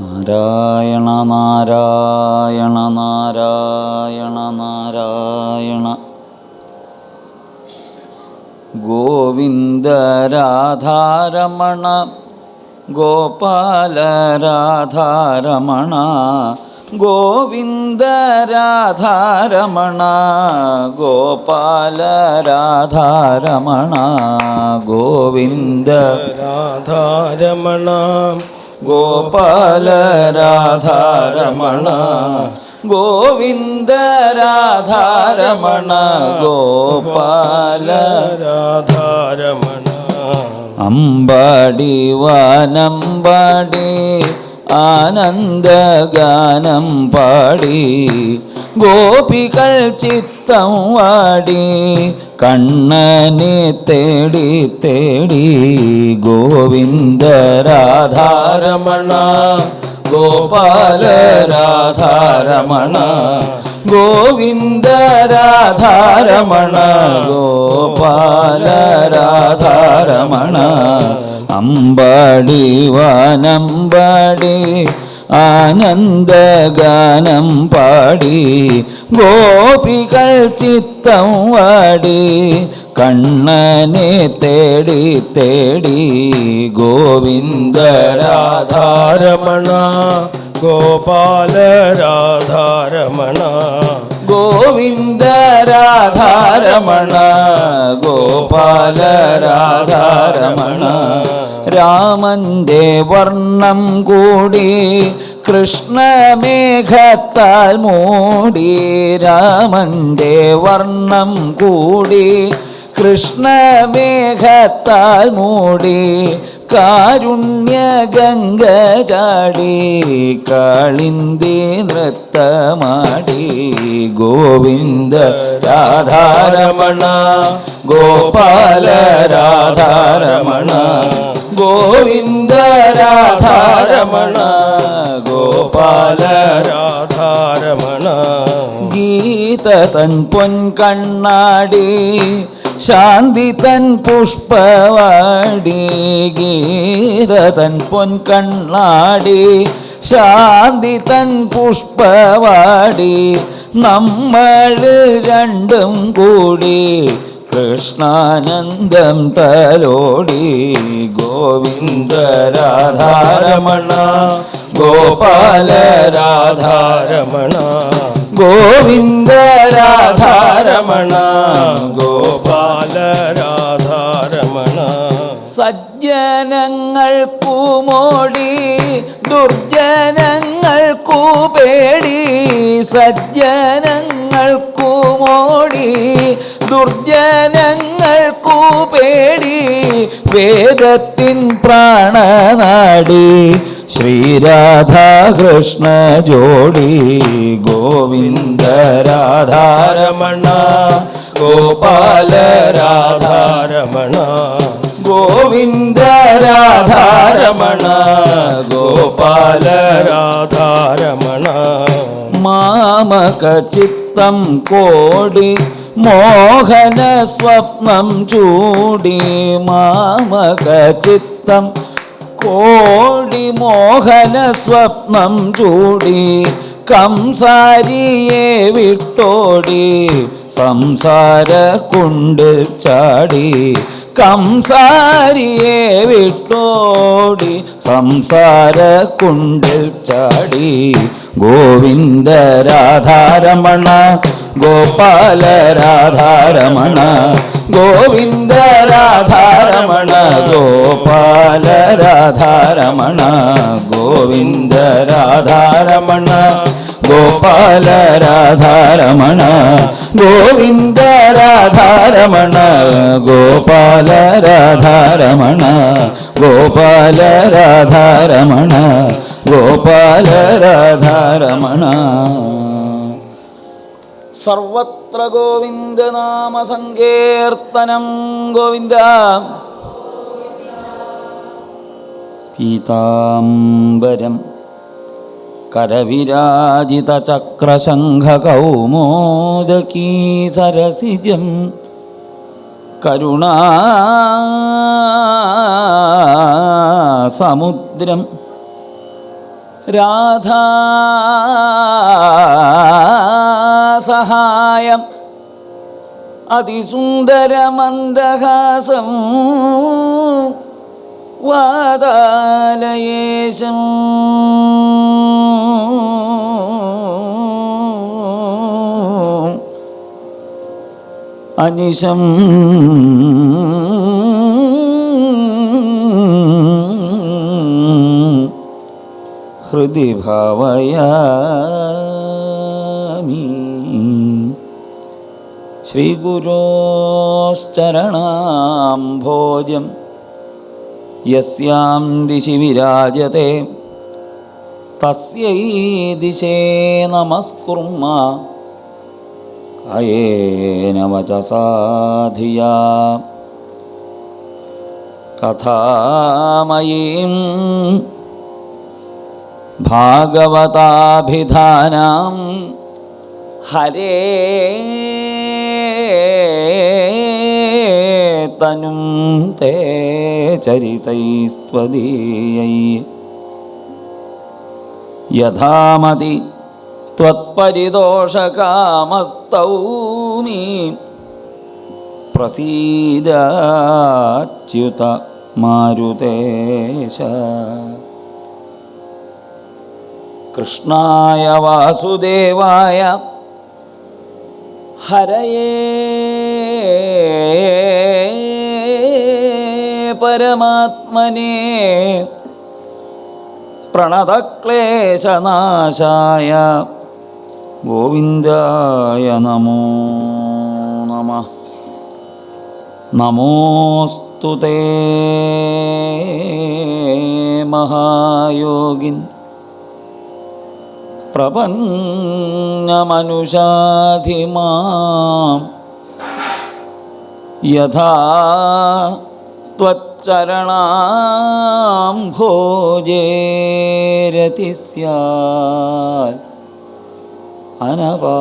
നാരായണ നാരായണ നാരായണ നാരായണ. ഗോവിന്ദ രാധാരമണ ഗോപാല രാധാരമണ ഗോവിന്ദ രാധാരമണ ഗോപാല രാധാരമണ ഗോവിന്ദ രാധാരമണ. ഗോപാല രാധാരമണ ഗോവിന്ദ രാധാരമണ ഗോപാല രാധാരമണ അമ്പാടി വാനമ്പാടി ആനന്ദഗാനം പാടി ഗോപികൾ ചിത്തം വാടി കണ്ണനെ തേടി തേടി ഗോവിന്ദ രാധാരമണ ഗോപാല രാധാരമണ ഗോവിന്ദ രാധാരമണ ഗോപാല രാധാരമണ അമ്പാടി വാനമ്പാടി ആനന്ദഗാനം പാടി ഗോപികൾ ചിത്തം വാടി കണ്ണനെ തേടി തേടി ഗോവിന്ദ രാധാരമണ. ഗോപാല രാധാരമണ ഗോവിന്ദ രാധാരമണ ഗോപാല രാധാരമണ രാമന്റെ വർണം കൂടി കൃഷ്ണമേഘത്താൽ മൂടി. രാമന്റെ വർണം കൂടി കൃഷ്ണമേഘത്താൽ മൂടി. കാരുണ്യ ഗംഗ ചാടി കാളിന്തി നൃത്തമാടി ഗോവിന്ദ രാധാരമണ ഗോപാല രാധാരമണ ഗോവിന്ദ രാധാരമണ ഗോപാല രാധാരമണ. ഗീത തൻ പൊൻ കണ്ണാടി ശാന്തി തൻ പുഷ്പവാടി ഗീത തൻ പൊൻ കണ്ണാടി ശാന്തി തൻ പുഷ്പവാടി നമ്മൾ രണ്ടും കൂടി കൃഷ്ണാനന്ദം തലോടി. ഗോവിന്ദ രാധാരമണ ഗോപാല രാധാരമണ. ഗോവിന്ദ രാധാരമണ ഗോപാല രാധാരമണ സജ്ജനങ്ങൾ പൂമോടി ദുർജനങ്ങൾക്കു കൂപേടി. സജ്ജനങ്ങൾക്കു മോടി ദുർജനങ്ങൾക്കു കൂപേടി. വേദത്തിൻ പ്രാണനാടി ശ്രീരാധാകൃഷ്ണ ജോഡി ഗോവിന്ദ രാധാരമണ ഗോപാല രാധാരമണ ഗോവിന്ദ രാധാരമണ ഗോപാല രാധാരമണ മാമക ചിത്തം കോടി മോഹന സ്വപ്നം ചൂടി. മാമക ചിത്തം കോടി മോഹന സ്വപ്നം ചൂടി. കംസാരിയെ വിട്ടോടി. സംസാര കൊണ്ട് ചാടി കംസാരിയെ വിട്ടോടി സംസാര കൊണ്ട് ചാടി ഗോവിന്ദ രാധാരമണ ഗോപാല രാധാരമണ ഗോവിന്ദ രാധാരമണ ഗോപാല രാധാരമണ ഗോവിന്ദ രാധാരമണ. ഗോപാല രാധാരമണ ഗോവിന്ദ രാധാരമണ ഗോപാല രാധാരമണ ഗോപാല രാധാരമണ ഗോപാല രാധാരമണ സർവത്ര ഗോവിന്ദ നാമ സങ്കീർത്തനം ഗോവിന്ദ. പീതാംബരം. करविराजितचक्रशङ्खकौमोदकी सरसिजं करुणासमुद्रं രാധാസഹായം അതിസുന്ദരമന്ദഹാസം വാതാലയേശം. അനിശം. ഹൃദി ഭാവയാമി ശ്രീഗുരോശ്ചരണാംഭോജം യസ്യാം ദിശി വിരാജത്തെ തസ്യൈ ദിശേ നമസ്കുർമ്മ. കയേന വചസാധിയ കഥാമയീം ഭാഗവതാഭിധാനം. ഹരേ തനും തേ ചരിതൈസ്ത്വദീയൈ യഥാമതി त्वत्परिदोषकामस्तौमि प्रसीदाच्युत मारुतेश कृष्णाय वासुदेवाय हरये परमात्मने प्रणतक्लेशनाशाय ഗോവിന്ദായ നമോ നമ നമോസ്തു തേ മഹായോഗിൻ പ്രപന്നമനുഷാധിമാം യഥാ त्वच्चरणां भोजेरति स्यात् अनपा